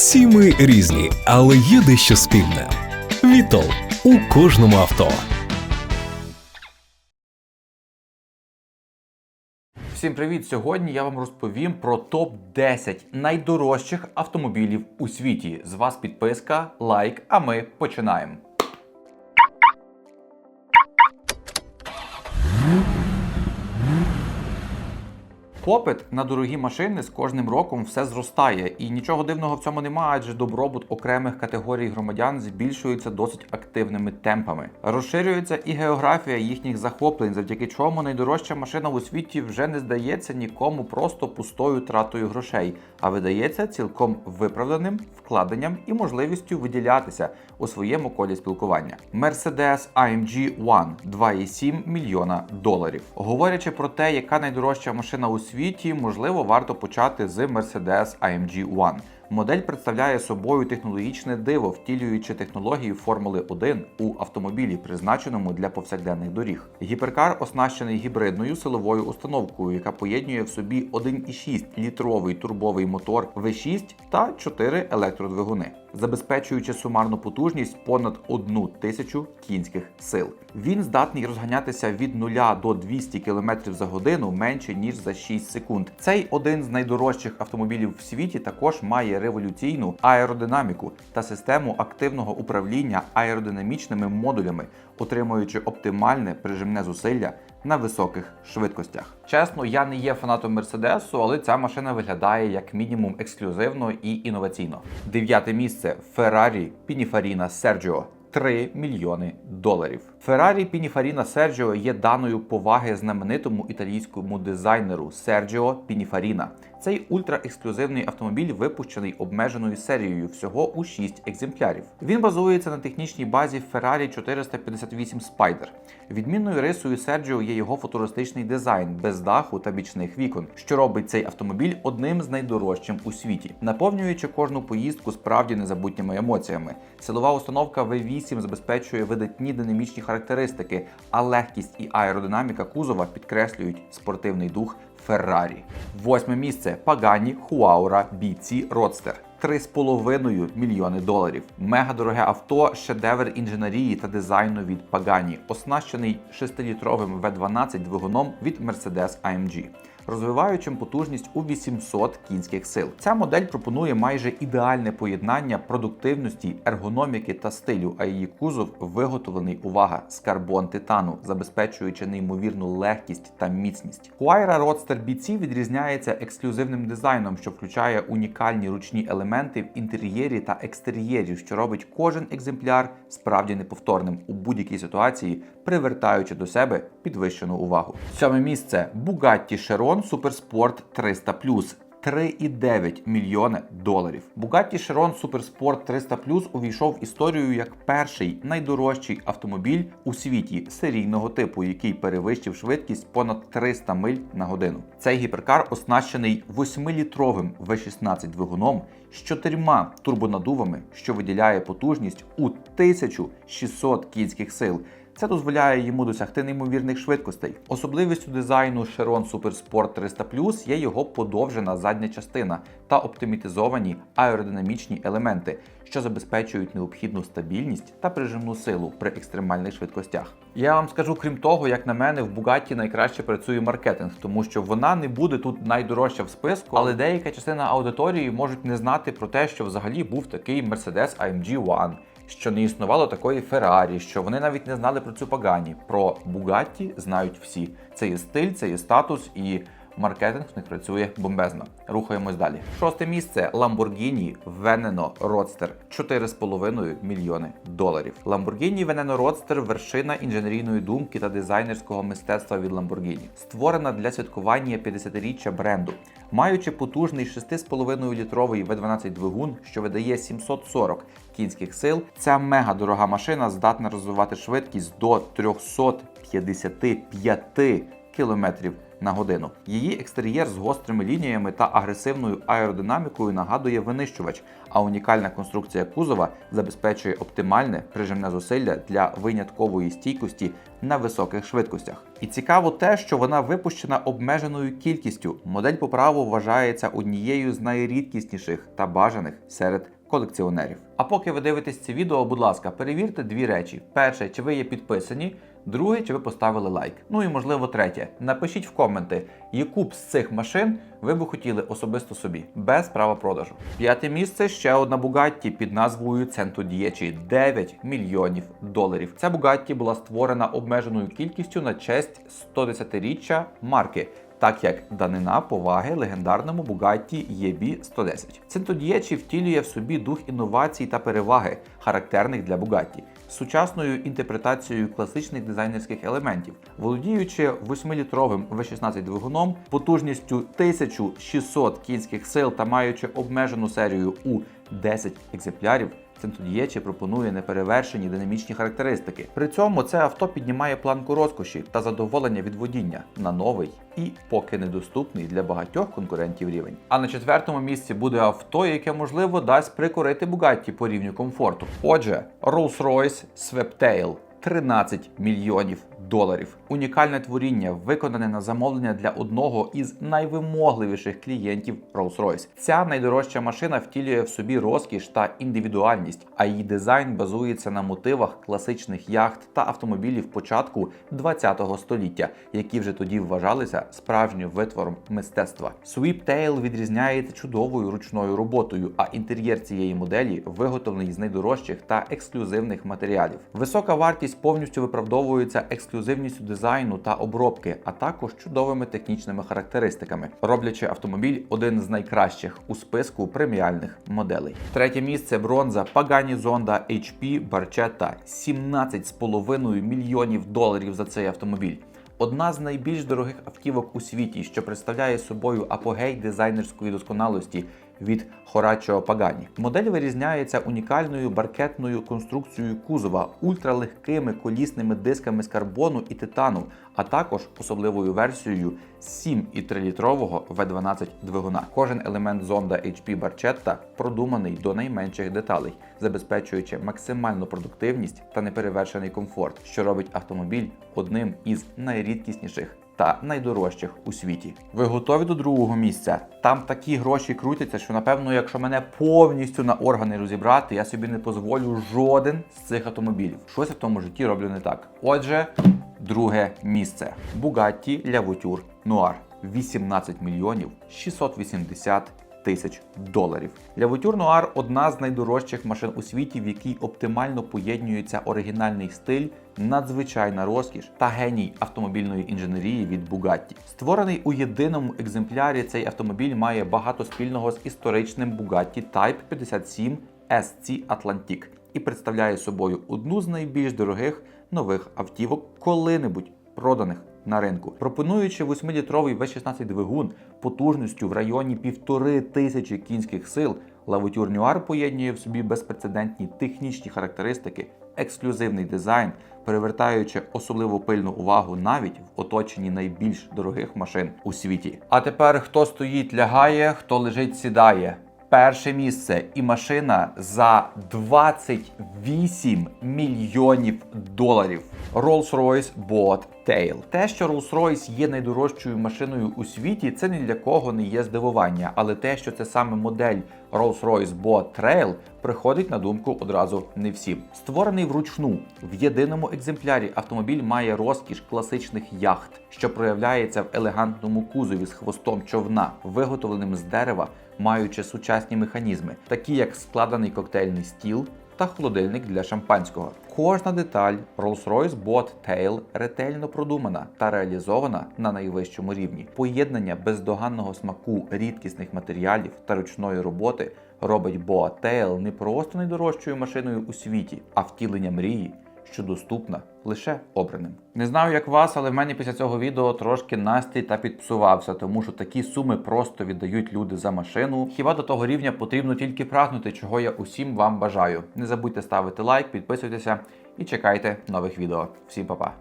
Всі ми різні, але є дещо спільне. Вітол у кожному авто. Всім привіт! Сьогодні я вам розповім про топ 10 найдорожчих автомобілів у світі. З вас підписка, лайк, а ми починаємо. Попит на дорогі машини з кожним роком все зростає, і нічого дивного в цьому немає, адже добробут окремих категорій громадян збільшується досить активними темпами. Розширюється і географія їхніх захоплень, завдяки чому найдорожча машина у світі вже не здається нікому просто пустою тратою грошей, а видається цілком виправданим вкладенням і можливістю виділятися у своєму колі спілкування. Mercedes AMG One 2,7 мільйона доларів. Говорячи про те, яка найдорожча машина у світі, можливо, варто почати з Mercedes AMG One. Модель представляє собою технологічне диво, втілюючи технології Формули 1 у автомобілі, призначеному для повсякденних доріг. Гіперкар оснащений гібридною силовою установкою, яка поєднує в собі 1,6 літровий турбовий мотор V6 та 4 електродвигуни, забезпечуючи сумарну потужність понад 1 тисячу кінських сил. Він здатний розганятися від 0 до 200 км за годину менше ніж за 6 секунд. Цей один з найдорожчих автомобілів в світі також має революційну аеродинаміку та систему активного управління аеродинамічними модулями, отримуючи оптимальне прижимне зусилля на високих швидкостях. Чесно, я не є фанатом Мерседесу, але ця машина виглядає як мінімум ексклюзивно і інноваційно. Дев'яте місце Ferrari Pininfarina Sergio. 3 мільйони доларів. Феррарі Пініфаріна Серджіо є даною поваги знаменитому італійському дизайнеру Серджіо Пініфаріна. Цей ультраексклюзивний автомобіль випущений обмеженою серією всього у 6 екземплярів. Він базується на технічній базі Ferrari 458 Spider. Відмінною рисою Серджіо є його футуристичний дизайн без даху та бічних вікон, що робить цей автомобіль одним з найдорожчим у світі, наповнюючи кожну поїздку справді незабутніми емоціями. Силова установка V8 забезпечує видатні динамічні характеристики, а легкість і аеродинаміка кузова підкреслюють спортивний дух Феррарі. Восьме місце Пагані Хуаура BC Roadster. 3,5 мільйони доларів. Мега дороге авто, шедевр інженерії та дизайну від Pagani, оснащений 6-літровим V12 двигуном від Mercedes AMG. Розвиваючим потужність у 800 кінських сил. Ця модель пропонує майже ідеальне поєднання продуктивності, ергономіки та стилю, а її кузов виготовлений увага з карбон титану, забезпечуючи неймовірну легкість та міцність. Huayra Roadster BC відрізняється ексклюзивним дизайном, що включає унікальні ручні елементи в інтер'єрі та екстер'єрі, що робить кожен екземпляр справді неповторним у будь-якій ситуації, привертаючи до себе підвищену увагу. Сьоме місце Bugatti Chiron Supersport 300 3,9 мільйони доларів. Bugatti Chiron Supersport 300 увійшов в історію як перший найдорожчий автомобіль у світі серійного типу, який перевищив швидкість понад 300 миль на годину. Цей гіперкар оснащений 8-літровим V16 двигуном з чотирма турбонадувами, що виділяє потужність у 1600 кінських сил. Це дозволяє йому досягти неймовірних швидкостей. Особливістю дизайну Chiron Supersport 300 є його подовжена задня частина та оптимізовані аеродинамічні елементи, що забезпечують необхідну стабільність та прижимну силу при екстремальних швидкостях. Я вам скажу, крім того, як на мене, в Bugatti найкраще працює маркетинг, тому що вона не буде тут найдорожча в списку, але деяка частина аудиторії можуть не знати про те, що взагалі був такий Mercedes AMG One що не існувало такої Феррарі, що вони навіть не знали про цю Пагані. Про Бугатті знають всі. Це є стиль, це є статус і. Маркетинг них працює бомбезно. Рухаємось далі. Шосте місце Lamborghini Veneno Roadster 4,5 мільйони доларів. Lamborghini Veneno Roadster – вершина інженерійної думки та дизайнерського мистецтва від Lamborghini, створена для святкування 50-річчя бренду, маючи потужний 6,5 літровий V12 двигун, що видає 740 кінських сил. Ця мега дорога машина здатна розвивати швидкість до 355 км на годину. Її екстер'єр з гострими лініями та агресивною аеродинамікою нагадує винищувач, а унікальна конструкція кузова забезпечує оптимальне прижимне зусилля для виняткової стійкості на високих швидкостях. І цікаво те, що вона випущена обмеженою кількістю. Модель по праву вважається однією з найрідкісніших та бажаних серед колекціонерів. А поки ви дивитесь це відео, будь ласка, перевірте дві речі: перше, чи ви є підписані. Друге, чи ви поставили лайк. Ну і можливо, третє. Напишіть в коменти, яку б з цих машин ви би хотіли особисто собі, без права продажу. П'яте місце ще одна Bugatti під назвою Cento 10, 9 мільйонів доларів. Ця Bugatti була створена обмеженою кількістю на честь 110-річчя марки так як данина поваги легендарному Bugatti EB110. Центодієчі втілює в собі дух інновацій та переваги, характерних для з сучасною інтерпретацією класичних дизайнерських елементів, володіючи 8-літровим V16 двигуном, потужністю 1600 кінських сил та маючи обмежену серію у 10 екземплярів. Центодієчі пропонує неперевершені динамічні характеристики. При цьому це авто піднімає планку розкоші та задоволення від водіння на новий і поки недоступний для багатьох конкурентів рівень. А на четвертому місці буде авто, яке можливо дасть прикорити Бугатті по рівню комфорту. Отже, Rolls-Royce Sweptail 13 мільйонів доларів. Унікальне творіння, виконане на замовлення для одного із найвимогливіших клієнтів Rolls-Royce. Ця найдорожча машина втілює в собі розкіш та індивідуальність, а її дизайн базується на мотивах класичних яхт та автомобілів початку 20-го століття, які вже тоді вважалися справжнім витвором мистецтва. Sweeptail відрізняється чудовою ручною роботою, а інтер'єр цієї моделі виготовлений з найдорожчих та ексклюзивних матеріалів. Висока вартість повністю виправдовується ексклюзивністю дизайну та обробки, а також чудовими технічними характеристиками, роблячи автомобіль один з найкращих у списку преміальних моделей. Третє місце бронза Pagani Zonda HP Barchetta 17,5 мільйонів доларів за цей автомобіль. Одна з найбільш дорогих автівок у світі, що представляє собою апогей дизайнерської досконалості від Хорачо Пагані. Модель вирізняється унікальною баркетною конструкцією кузова, ультралегкими колісними дисками з карбону і титану, а також особливою версією 7,3-літрового V12 двигуна. Кожен елемент зонда HP Barchetta продуманий до найменших деталей, забезпечуючи максимальну продуктивність та неперевершений комфорт, що робить автомобіль одним із найрідкісніших та найдорожчих у світі. Ви готові до другого місця? Там такі гроші крутяться, що напевно, якщо мене повністю на органи розібрати, я собі не дозволю жоден з цих автомобілів. Щось в тому житті роблю не так. Отже, друге місце: Bugatti Lavouture Noir 18 мільйонів 680 тисяч доларів. Лявотюр Нуар одна з найдорожчих машин у світі, в якій оптимально поєднується оригінальний стиль, надзвичайна розкіш та геній автомобільної інженерії від Bugatti. Створений у єдиному екземплярі, цей автомобіль має багато спільного з історичним Bugatti Type 57 SC Atlantic і представляє собою одну з найбільш дорогих нових автівок коли-небудь проданих на ринку, пропонуючи 8-літровий V16 двигун потужністю в районі півтори тисячі кінських сил, Лавутюр Нюар поєднує в собі безпрецедентні технічні характеристики, ексклюзивний дизайн, привертаючи особливо пильну увагу навіть в оточенні найбільш дорогих машин у світі. А тепер хто стоїть, лягає, хто лежить, сідає. Перше місце і машина за 28 мільйонів доларів. Rolls-Royce Boat Tail. Те, що Rolls-Royce є найдорожчою машиною у світі, це ні для кого не є здивування, але те, що це саме модель Rolls-Royce Boat Trail, приходить на думку одразу не всім. Створений вручну в єдиному екземплярі автомобіль має розкіш класичних яхт, що проявляється в елегантному кузові з хвостом човна, виготовленим з дерева, маючи сучасні механізми, такі як складений коктейльний стіл. Та холодильник для шампанського. Кожна деталь Rolls-Royce Bot Tail ретельно продумана та реалізована на найвищому рівні. Поєднання бездоганного смаку рідкісних матеріалів та ручної роботи робить Boat Tail не просто найдорожчою машиною у світі, а втілення мрії, що доступна лише обраним. Не знаю, як вас, але в мене після цього відео трошки настрій та підпсувався, тому що такі суми просто віддають люди за машину. Хіба до того рівня потрібно тільки прагнути, чого я усім вам бажаю. Не забудьте ставити лайк, підписуйтеся і чекайте нових відео. Всім па-па!